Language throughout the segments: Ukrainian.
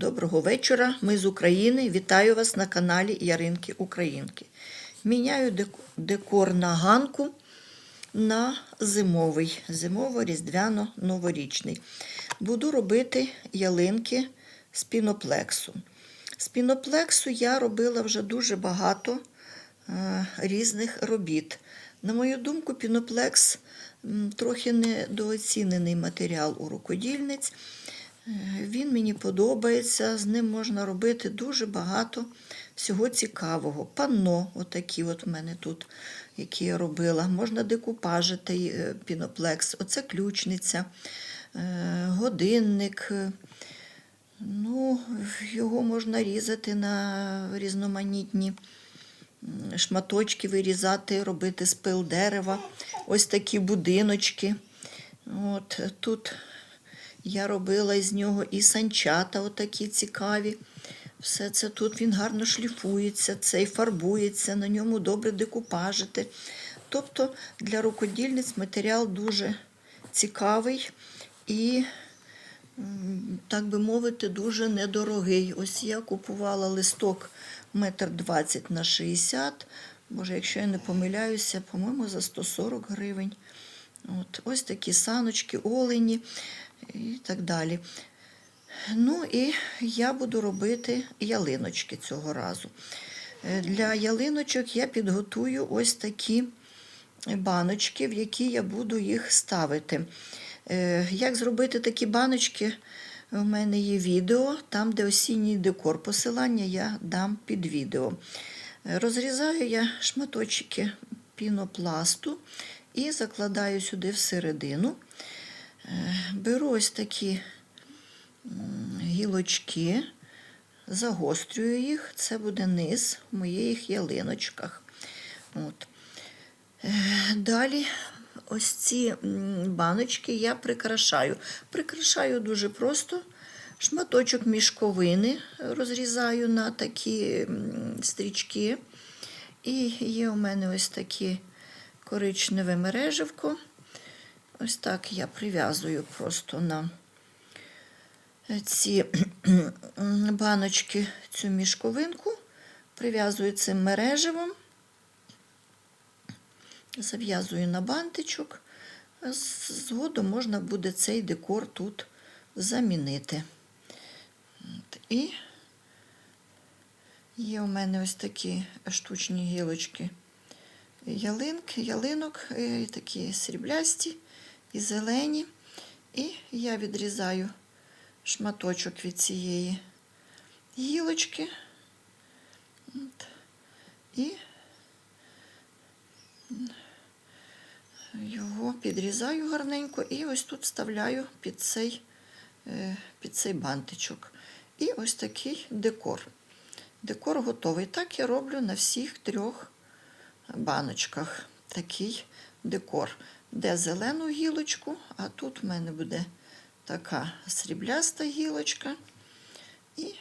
Доброго вечора. Ми з України. Вітаю вас на каналі Яринки Українки. Міняю декор на ганку на зимовий, зимово-різдвяно-новорічний. Буду робити ялинки з піноплексу. З піноплексу я робила вже дуже багато е, різних робіт. На мою думку, піноплекс трохи недооцінений матеріал у рукодільниць. Е, Він мені подобається, з ним можна робити дуже багато всього цікавого. Панно, отакі от у мене тут, які я робила. Можна декупажити е, піноплекс, оце ключниця, е, годинник. Ну, його можна різати на різноманітні шматочки, вирізати, робити з пил дерева. Ось такі будиночки. От тут я робила із нього і санчата, отакі цікаві. Все це тут він гарно шліфується, цей фарбується, на ньому добре декупажити. Тобто для рукодільниць матеріал дуже цікавий і, так би мовити, дуже недорогий. Ось я купувала листок метр двадцять на 60. Боже, якщо я не помиляюся, по-моєму, за 140 гривень. От, ось такі саночки, олені і так далі. Ну і я буду робити ялиночки цього разу. Е, Для ялиночок я підготую ось такі баночки, в які я буду їх ставити. Е, Як зробити такі баночки? У мене є відео, там, де осінній декор. Посилання я дам під відео. Е, Розрізаю я шматочки пінопласту і закладаю сюди всередину. Е, Беру ось такі гілочки, загострюю їх, це буде низ в моїх ялиночках. От. Е, Далі ось ці баночки я прикрашаю. Прикрашаю дуже просто. Шматочок мішковини розрізаю на такі стрічки. І є у мене ось такі коричневе мереживко. Ось так я прив'язую просто на ці баночки цю мішковинку, прив'язую цим мереживом, зав'язую на бантичок. Згодом можна буде цей декор тут замінити. І є у мене ось такі штучні гілочки ялинок, е, такі сріблясті і зелені. І я відрізаю шматочок від цієї гілочки. От. І його підрізаю гарненько і ось тут вставляю під цей, е, під цей бантичок. І ось такий декор. Декор готовий. Так я роблю на всіх трьох баночках такий декор, де зелену гілочку, а тут в мене буде така срібляста гілочка. І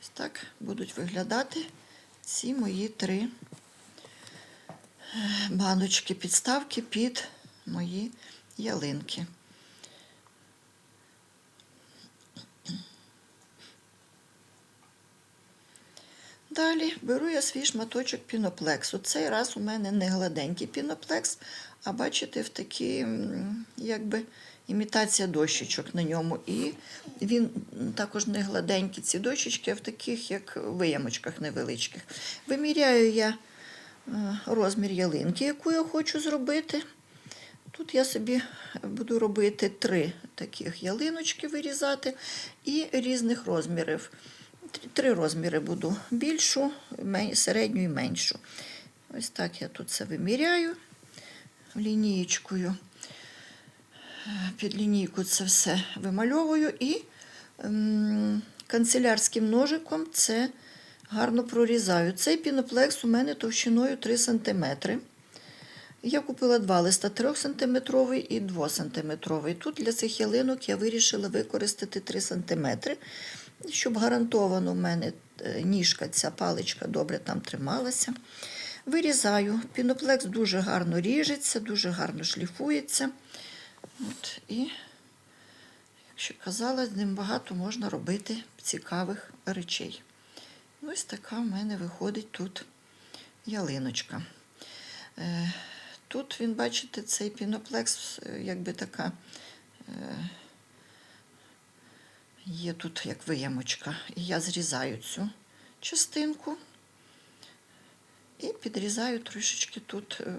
ось так будуть виглядати ці мої три е, баночки, підставки під мої ялинки. Далі беру я свій шматочок піноплексу. Цей раз у мене не гладенький піноплекс, а бачите, в такі, м, якби імітація дощечок на ньому. І він також не гладенький, ці дощечки, а в таких, як виямочках невеличких. Виміряю я е, розмір ялинки, яку я хочу зробити. Тут я собі буду робити три таких ялиночки вирізати і різних розмірів. Три розміри буду більшу, середню і меншу. Ось так я тут це виміряю лінієчкою. Під лінійку це все вимальовую і ем, канцелярським ножиком це гарно прорізаю. Цей піноплекс у мене товщиною 3 см. Я купила два листа 3-сантиметровий і 2-сантиметровий. Тут для цих ялинок я вирішила використати 3 см, щоб гарантовано в мене е, ніжка, ця паличка добре там трималася. Вирізаю. Піноплекс дуже гарно ріжеться, дуже гарно шліфується. От, і що казала, з ним багато можна робити цікавих речей. Ось така в мене виходить тут ялиночка. Тут він, бачите, цей піноплекс, е, якби така. е, Є тут як виямочка. І я зрізаю цю частинку і підрізаю трішечки тут е,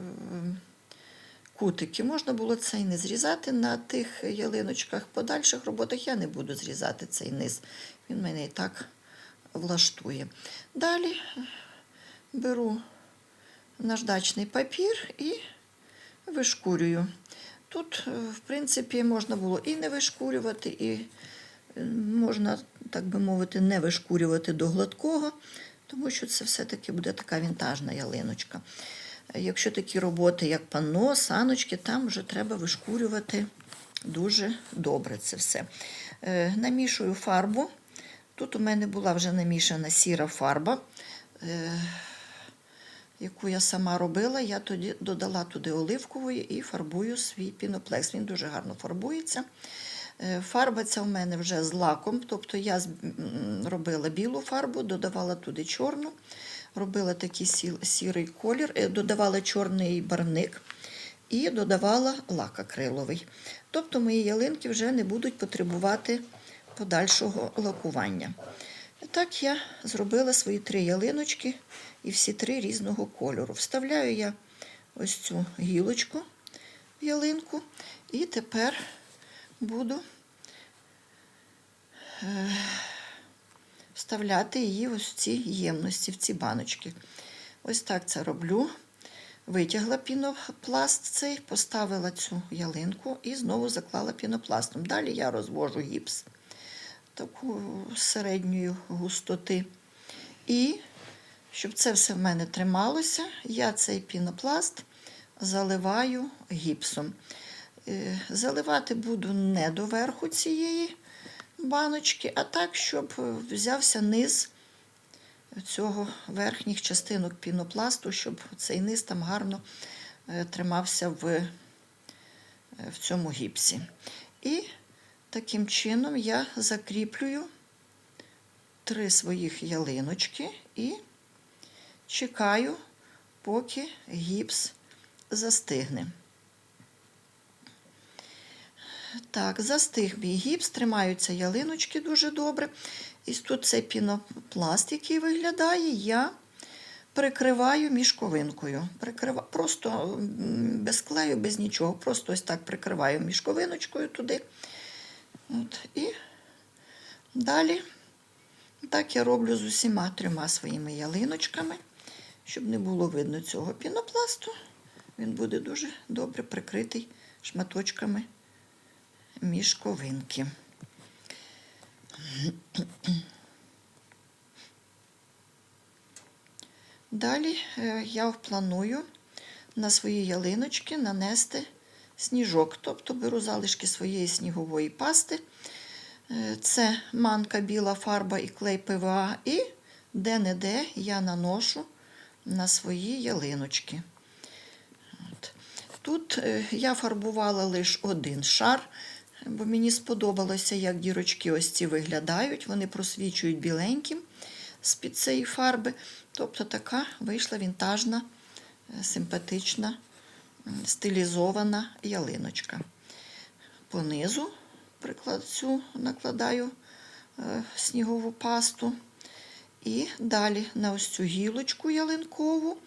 кутики. Можна було це і не зрізати на тих ялиночках. Подальших роботах я не буду зрізати цей низ. Він мене і так влаштує. Далі беру наждачний папір і вишкурюю. Тут, е, в принципі, можна було і не вишкурювати, і е, можна, так би мовити, не вишкурювати до гладкого, тому що це все-таки буде така вінтажна ялиночка. Якщо такі роботи, як панно, саночки, там вже треба вишкурювати дуже добре це все. Е, Намішую фарбу. Тут у мене була вже намішана сіра фарба. Яку я сама робила, я тоді додала туди оливкової і фарбую свій піноплекс. Він дуже гарно фарбується. Е, Фарба ця в мене вже з лаком, тобто я робила білу фарбу, додавала туди чорну, робила такий сірий колір, е, додавала чорний барвник і додавала лак акриловий. Тобто мої ялинки вже не будуть потребувати подальшого лакування. Так я зробила свої три ялиночки і всі три різного кольору. Вставляю я ось цю гілочку в ялинку, і тепер буду е, вставляти її ось в ці ємності, в ці баночки. Ось так це роблю. Витягла пінопласт цей, поставила цю ялинку і знову заклала пінопластом. Далі я розвожу гіпс таку середньої густоти. І щоб це все в мене трималося, я цей пінопласт заливаю гіпсом. Е, Заливати буду не до верху цієї баночки, а так, щоб взявся низ цього верхніх частинок пінопласту, щоб цей низ там гарно е, тримався в, е, в цьому гіпсі. І таким чином я закріплюю три своїх ялиночки і чекаю, поки гіпс застигне. Так, застиг мій гіпс, тримаються ялиночки дуже добре. І тут цей пінопласт, який виглядає, я прикриваю мішковинкою. Прикрива... Просто без клею, без нічого. Просто ось так прикриваю мішковиночкою туди. От, і далі так я роблю з усіма трьома своїми ялиночками, щоб не було видно цього пінопласту. Він буде дуже добре прикритий шматочками мішковинки. Далі е, я планую на свої ялиночки нанести сніжок, тобто беру залишки своєї снігової пасти. Е, Це манка біла фарба і клей ПВА, і де-не-де я наношу на свої ялиночки. От. Тут е, я фарбувала лише один шар, бо мені сподобалося, як дірочки ось ці виглядають. Вони просвічують біленьким з-під цієї фарби. Тобто така вийшла вінтажна, е, симпатична, стилізована ялиночка. Понизу цю накладаю е, снігову пасту. І далі на ось цю гілочку ялинкову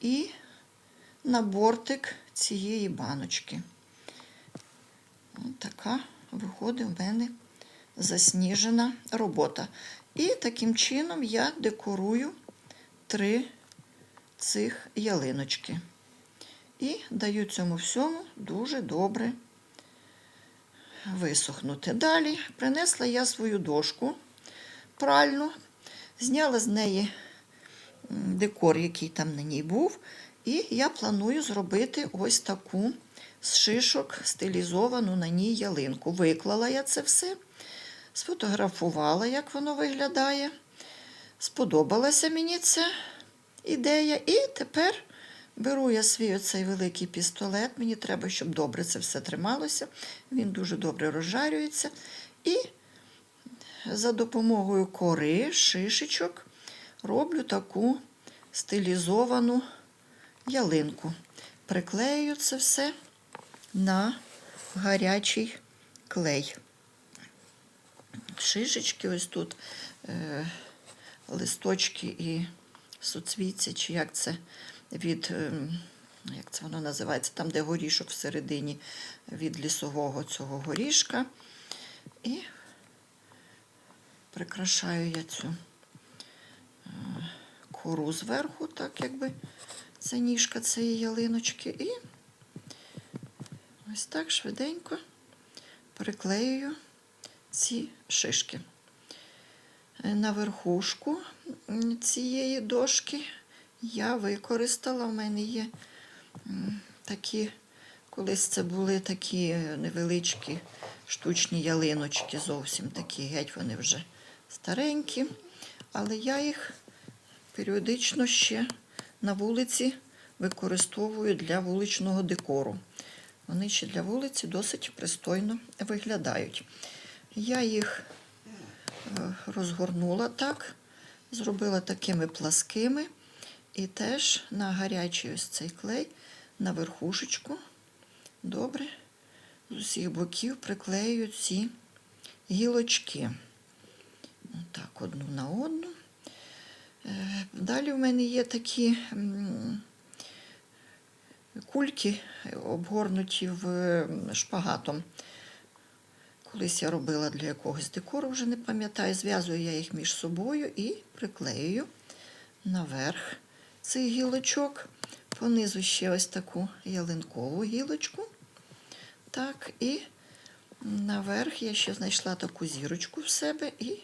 і на бортик цієї баночки. Ось така виходить в мене засніжена робота. І таким чином я декорую три цих ялиночки. І даю цьому всьому дуже добре висохнути. Далі принесла я свою дошку пральну, зняла з неї декор, який там на ній був. І я планую зробити ось таку з шишок стилізовану на ній ялинку. Виклала я це все, сфотографувала, як воно виглядає. Сподобалася мені ця ідея. І тепер беру я свій оцей великий пістолет. Мені треба, щоб добре це все трималося. Він дуже добре розжарюється. І за допомогою кори, шишечок роблю таку стилізовану ялинку. Приклею це все на гарячий клей. Шишечки ось тут е, листочки і суцвіття, чи як це від, ем, як це воно називається, там, де горішок всередині від лісового цього горішка. І прикрашаю я цю е, кору зверху, так якби це ніжка цієї ялиночки. І ось так швиденько приклеюю ці шишки. Е, На верхушку цієї дошки я використала, в мене є такі, колись це були такі невеличкі штучні ялиночки, зовсім такі, геть вони вже старенькі, але я їх періодично ще на вулиці використовую для вуличного декору. Вони ще для вулиці досить пристойно виглядають. Я їх е, розгорнула так, зробила такими пласкими. І теж на гарячий ось цей клей на верхушечку добре з усіх боків приклею ці гілочки. Так, одну на одну. Е, Далі в мене є такі кульки, обгорнуті в шпагатом. Колись я робила для якогось декору, вже не пам'ятаю, зв'язую я їх між собою і приклеюю наверх цих гілочок. Понизу ще ось таку ялинкову гілочку. Так, і наверх я ще знайшла таку зірочку в себе. І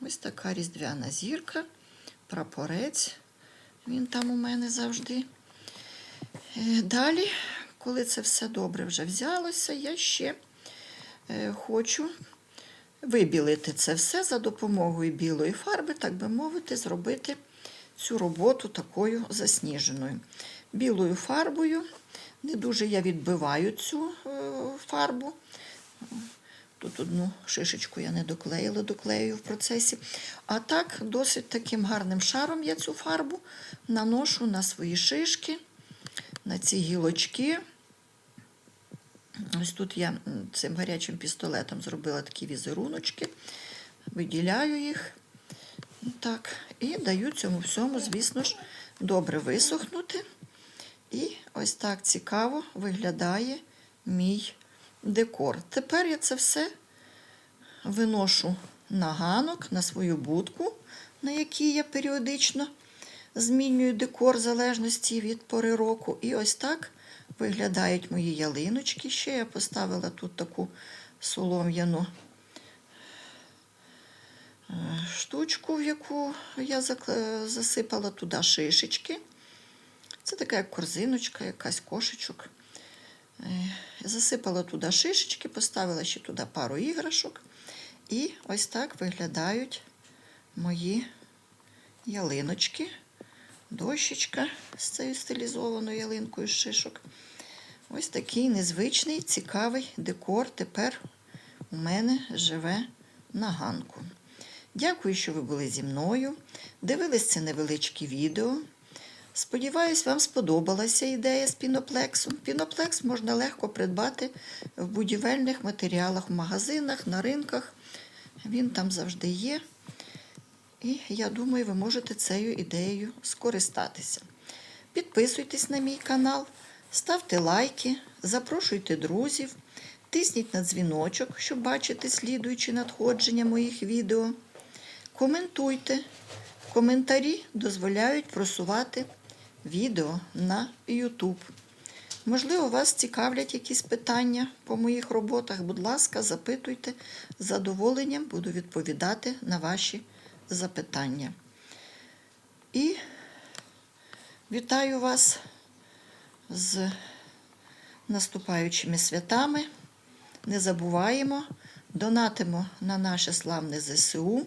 ось така різдвяна зірка, прапорець. Він там у мене завжди. Е, Далі, коли це все добре вже взялося, я ще е, хочу вибілити це все за допомогою білої фарби, так би мовити, зробити цю роботу такою засніженою. Білою фарбою. Не дуже я відбиваю цю е, фарбу. Тут одну шишечку я не доклеїла, доклею в процесі. А так, досить таким гарним шаром я цю фарбу наношу на свої шишки, на ці гілочки. Ось тут я цим гарячим пістолетом зробила такі візеруночки, виділяю їх. Так, і даю цьому всьому, звісно ж, добре висохнути. І ось так цікаво виглядає мій декор. Тепер я це все виношу на ганок, на свою будку, на якій я періодично змінюю декор в залежності від пори року. І ось так виглядають мої ялиночки. Ще я поставила тут таку солом'яну штучку, в яку я засипала туди шишечки. Це така як корзиночка, якась кошечок. Е, Засипала туди шишечки, поставила ще туди пару іграшок. І ось так виглядають мої ялиночки. Дощечка з цією стилізованою ялинкою з шишок. Ось такий незвичний, цікавий декор тепер у мене живе на ганку. Дякую, що ви були зі мною. Дивились це невеличке відео. Сподіваюсь, вам сподобалася ідея з піноплексом. Піноплекс можна легко придбати в будівельних матеріалах, в магазинах, на ринках. Він там завжди є. І я думаю, ви можете цією ідеєю скористатися. Підписуйтесь на мій канал, ставте лайки, запрошуйте друзів, тисніть на дзвіночок, щоб бачити слідуючі надходження моїх відео. Коментуйте. Коментарі дозволяють просувати відео на YouTube. Можливо, вас цікавлять якісь питання по моїх роботах. Будь ласка, запитуйте. З задоволенням буду відповідати на ваші запитання. І вітаю вас з наступаючими святами. Не забуваємо, донатимо на наше славне ЗСУ